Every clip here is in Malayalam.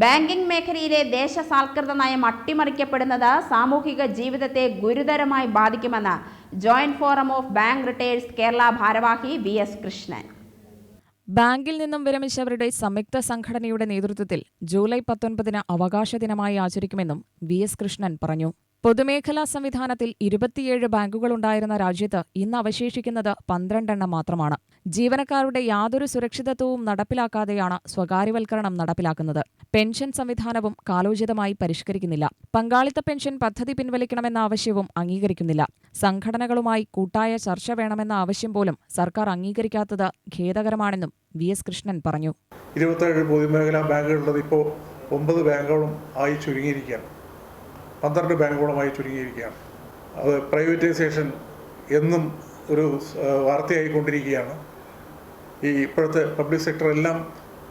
ബാങ്കിംഗ് മേഖലയിലെ ദേശസാൽകൃത നയം അട്ടിമറിക്കപ്പെടുന്നത് സാമൂഹിക ജീവിതത്തെ ഗുരുതരമായി ബാധിക്കുമെന്ന് joint forum of bank retirees Kerala ഭാരവാഹി വി എസ് കൃഷ്ണൻ. ബാങ്കിൽ നിന്നും വിരമിച്ചവരുടെ സംയുക്ത സംഘടനയുടെ നേതൃത്വത്തിൽ ജൂലൈ പത്തൊൻപതിന് അവകാശ ദിനമായി ആചരിക്കുമെന്നും വി എസ് കൃഷ്ണൻ പറഞ്ഞു. പൊതുമേഖലാ സംവിധാനത്തിൽ ഇരുപത്തിയേഴ് ബാങ്കുകളുണ്ടായിരുന്ന രാജ്യത്ത് ഇന്ന് അവശേഷിക്കുന്നത് പന്ത്രണ്ടെണ്ണം മാത്രമാണ്. ജീവനക്കാരുടെ യാതൊരു സുരക്ഷിതത്വവും നടപ്പിലാക്കാതെയാണ് സ്വകാര്യവൽക്കരണം നടപ്പിലാക്കുന്നത്. പെൻഷൻ സംവിധാനവും കാലോചിതമായി പരിഷ്കരിക്കുന്നില്ല. പങ്കാളിത്ത പെൻഷൻ പദ്ധതി പിൻവലിക്കണമെന്ന ആവശ്യവും അംഗീകരിക്കുന്നില്ല. സംഘടനകളുമായി കൂട്ടായ ചർച്ച വേണമെന്ന ആവശ്യം പോലും സർക്കാർ അംഗീകരിക്കാത്തത് ഖേദകരമാണെന്നും വി എസ് കൃഷ്ണൻ പറഞ്ഞു. ഇരുപത്തേഴ് പൊതുമേഖലാ ബാങ്കുകളുള്ളത് ഇപ്പോൾ ഒമ്പത് ബാങ്കുകളും ആയി ചുരുങ്ങിയിരിക്കുകയാണ്. പന്ത്രണ്ട് ബാങ്കുകളുമായി ചുരുങ്ങിയിരിക്കുകയാണ്. അത് പ്രൈവറ്റൈസേഷൻ എന്നും ഒരു വാർത്തയായിക്കൊണ്ടിരിക്കുകയാണ്. ഈ ഇപ്പോഴത്തെ പബ്ലിക് സെക്ടർ എല്ലാം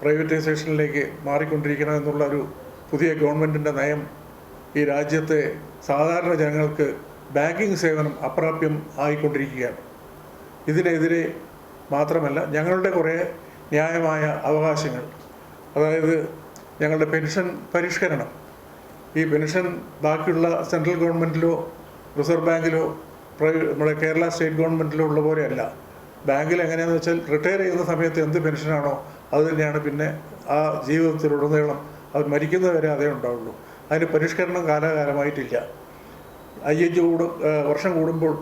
പ്രൈവറ്റൈസേഷനിലേക്ക് മാറിക്കൊണ്ടിരിക്കണം എന്നുള്ള ഒരു പുതിയ ഗവൺമെന്റിന്റെ നയം ഈ രാജ്യത്തെ സാധാരണ ജനങ്ങൾക്ക് ബാങ്കിങ് സേവനം അപ്രാപ്യം ആയിക്കൊണ്ടിരിക്കുകയാണ്. ഇതിനെതിരെ മാത്രമല്ല ഞങ്ങളുടെ കുറേ ന്യായമായ അവകാശങ്ങൾ അതായത് ഞങ്ങളുടെ പെൻഷൻ പരിഷ്കരണം. ഈ പെൻഷൻ ബാക്കിയുള്ള സെൻട്രൽ ഗവൺമെന്റിലോ റിസർവ് ബാങ്കിലോ നമ്മുടെ കേരള സ്റ്റേറ്റ് ഗവൺമെന്റിലോ ഉള്ള പോലെയല്ല. ബാങ്കിൽ എങ്ങനെയാണെന്ന് വെച്ചാൽ റിട്ടയർ ചെയ്യുന്ന സമയത്ത് എന്ത് പെൻഷനാണോ അത് തന്നെയാണ് പിന്നെ ആ ജീവിതത്തിലുടനീളം അവർ മരിക്കുന്നവരെ അതേ ഉണ്ടാവുള്ളൂ. അതിന് പരിഷ്കരണം കാലാകാലമായിട്ടില്ല. ഐ എച്ച് കൂടും വർഷം കൂടുമ്പോൾ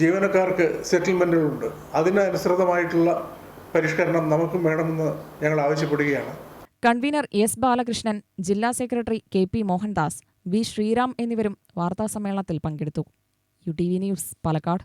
ജീവനക്കാർക്ക് സെറ്റിൽമെന്റുകളുണ്ട് അതിനനുസൃതമായിട്ടുള്ള പരിഷ്കരണം നമുക്കും വേണമെന്ന് ഞങ്ങൾ ആവശ്യപ്പെടുകയാണ്. കൺവീനർ എസ് ബാലകൃഷ്ണൻ ജില്ലാ secretary K P Mohandas V Sriram എന്നിവരും വാർത്താസമ്മേളനത്തിൽ പങ്കെടുത്തു. U T V news Palakkad.